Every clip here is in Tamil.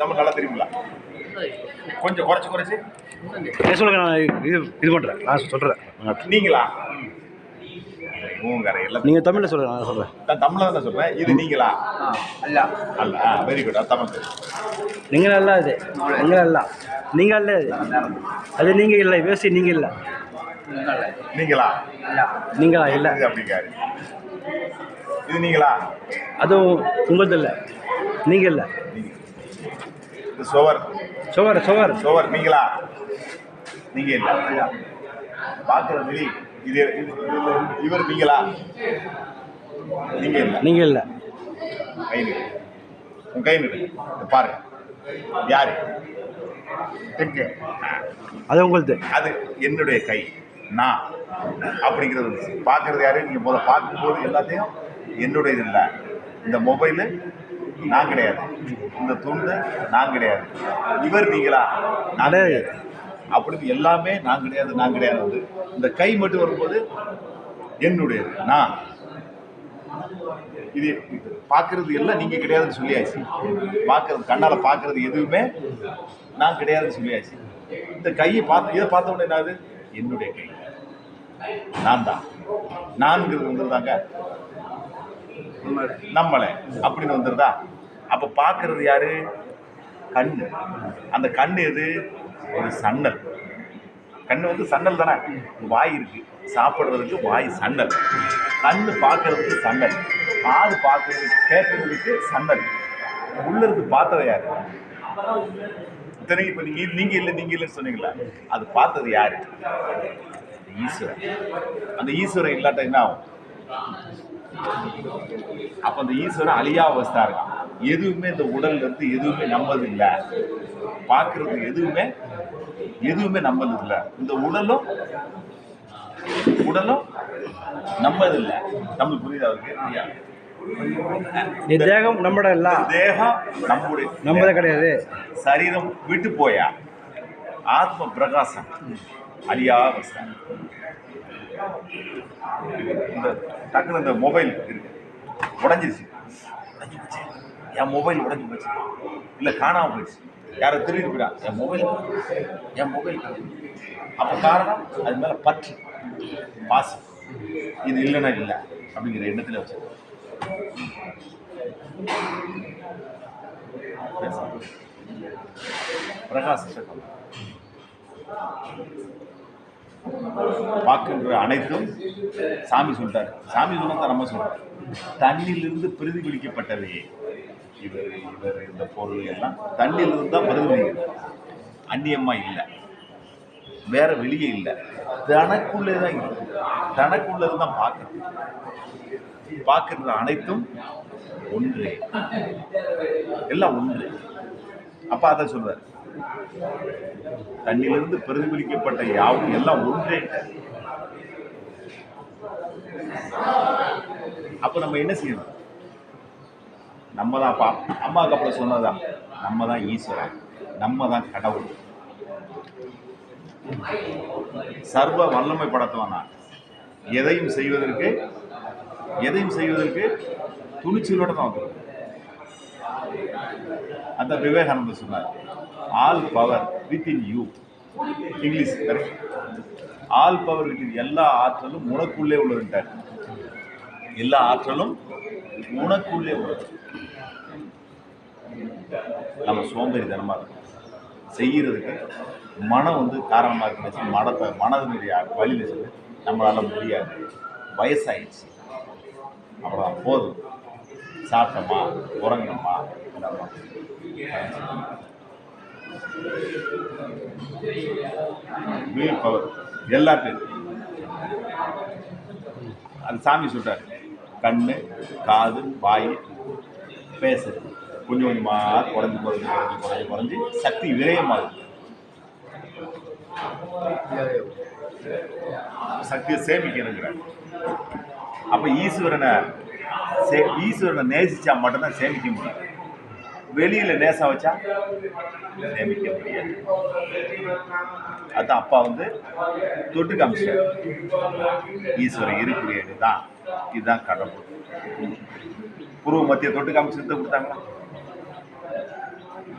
நம்ம தெரியுங்களா கொஞ்சம் நான் இது இது பண்ணுறேன் நான் சொல்கிறேன் நீங்களா? நீங்க தமிழ்ல சொல்லுங்க நான் சொல்றேன். நான் தமிழ்ல தான் சொல்றேன். இது நீங்களா? அல்ல. அல்ல. வெரி குட் தமிழ் நீங்க அல்ல அது? நீங்க அது? அது நீங்க இல்ல. வேசி நீங்க இல்ல? நீங்களா? நீங்களா அப்படிங்க இது நீங்களா? அது உங்களது இல்ல. நீங்க இல்ல? இது சுவர். சுவர் சுவர். சுவர் நீங்களா? நீங்க இல்ல. பார்க்குற வெளி இது இவர் நீங்களா? நீங்க இல்ல. நீங்க இல்ல. கை உன் கை நிடு பாருங்க யாரு? அது உங்களுது. அது என்னுடைய கை. நான். அப்படிங்கிறது பார்க்கறது யாரையும் நீங்கள் முதல்ல பார்க்கும்போது எல்லாத்தையும் என்னுடையது இல்லை. இந்த மொபைலு நான் கிடையாது. இந்த துண்டு நான் கிடையாது. இவர் நீங்களா? நானே அப்படின்னு எல்லாமே நான் கிடையாது நான் கிடையாது இந்த கை மட்டும் வரும்போது என்னுடையது. நான். இது பார்க்கறது எல்லாம் நீங்கள் கிடையாதுன்னு சொல்லியாச்சு. பார்க்கறது கண்ணால் பார்க்கறது எதுவுமே நான் கிடையாதுன்னு சொல்லியாச்சு. இந்த கையை பார்த்து இதை பார்த்த உடனே என்னது என்னுடைய கை. நான் தான். நான்கிறது வந்துருந்தாங்க நம்மளை. அப்படின்னு வந்துருதா? அப்போ பார்க்கறது யாரு? கண் அந்த கண் எது? ஒரு சன்னல். கண் வந்து சன்னல் தானே? வாய் இருக்கு. சாப்பிட்றதுக்கு வாய் சன்னல். கண் பார்க்கறதுக்கு சன்னல். காது பார்க்கறதுக்கு கேட்கறதுக்கு சன்னல். உள்ள இருந்து பார்த்தது யாரு? இத்தனைக்கு இப்போ நீங்கள் நீங்கள் இல்லை நீங்கள் இல்லைன்னு சொன்னீங்களா அது பார்த்தது யார்? ஈஸ்வரன். அந்த ஈஸ்வரன் இல்லாட்ட என்ன ஆகும்? அப்போ அந்த ஈஸ்வரன் அழியா அவஸ்தா இருக்கான். எதுவுமே இந்த உடல்ல இருந்து எதுவுமே நம்பது இல்லை பார்க்கறது எதுவுமே எதுவுமே நம்பது இல்லை இந்த உடலும் உடலும் நம்பது இல்லை நம்மளுக்கு புரியுதா? அவருக்கு தேகம் நம்மட இல்ல? தேகம் நம்முடைய நம்மளே கிடையாது. சரீரம் விட்டு போயா? ஆத்ம பிரகாசம். அழியா அவஸ்தை. இந்த டக்குனு இந்த மொபைல் இருக்கு. உடஞ்சிருச்சு. என் மொபைல் உடஞ்சி போச்சு. இல்லை காணாமல் போயிடுச்சு யாரை திருடிட்டு போயிடா என் மொபைல் என் மொபைல் அப்போ காரணம் அது மேலே பற்று. பாசம். இது இல்லைன்னா இல்லை அப்படிங்கிற எண்ணத்தில் வச்சு பிரகாஷ் சட்டம் பார்க்கின்ற அனைத்தும் சாமி சொல்றாரு சாமி சொன்னதான் நம்ம சொல்றோம். தண்ணியிலிருந்து பிரதிபலிக்கப்பட்டவையே. இவர் இவர் இந்த பொருள் எல்லாம் தண்ணியிலிருந்து தான் பிரதிபலிக்கிறது அந்நியமாக இல்லை. வேற வெளியே இல்லை. தனக்குள்ளே தான் இருக்கு. தனக்குள்ளே தான் பார்க்கறது. பார்க்குறது அனைத்தும் ஒன்றே. எல்லாம் ஒன்று. அப்போ அதை சொல்றாரு. தண்ணிலிருந்து பிரதிபலிக்கப்பட்ட யாவும் எல்லாம் ஒன்றே. அப்போ நம்ம என்ன செய்யணும்? நம்ம தான் பா அம்மாவுக்கு அப்புறம் சொன்னதுதான். நம்ம தான் ஈஸ்வரன். நம்ம தான் கடவுள். சர்வ வல்லமை படத்துவான். நான் எதையும் செய்வதற்கு எதையும் செய்வதற்கு துணிச்சலோட தான் வந்துடும் அந்த விவேகானந்தர் சொன்னார் all power within you English all power within எல்லா ஆற்றலும் உனக்குள்ளே உள்ளதுன்றார் எல்லா ஆற்றலும் உனக்குள்ளே உள்ளது நம்ம சோம்பேறி தனமாக இருக்கும் செய்கிறதுக்கு மனம் வந்து காரணமாக இருக்குன்னு மனத்தை மனதினுடைய வழியில் சொல்லி நம்மளால் முடியாது. வயசாயிடுச்சு. அப்புறம் போதும். சாப்பிட்டோமா? உறங்கணுமா இந்தாம்மா. வில் பவர் எல்லாத்தையும். அது சாமி சொல்கிறார் கண் காது வாய் பேசுது கொஞ்சம் கொஞ்சமாக குறைஞ்சி குறைஞ்சி குறைஞ்சி குறைஞ்சி குறைஞ்சி சக்தி விரயமாகுது சக்தியை சேமிக்கணுங்கிறார். அப்போ ஈஸ்வரனை சே ஈஸ்வரனை நேசிச்சா மட்டும்தான் சேமிக்க முடியும். வெளியில் நேசம் வச்சா சேமிக்க முடியாது. அதான் அப்பா வந்து தொட்டு காமிச்சார் ஈஸ்வரன் இருக்கக்கூடிய தான் இதுதான் கடவுள் புருவ மத்திய தொட்டு காமிச்சு கொடுத்தாங்களா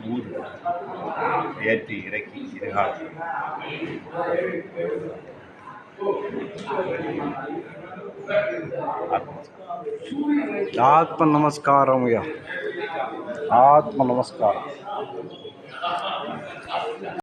ஊது ஏற்றி இறக்கி இருகாலம் ఆత్మ నమస్కారం ఆత్మ నమస్కారం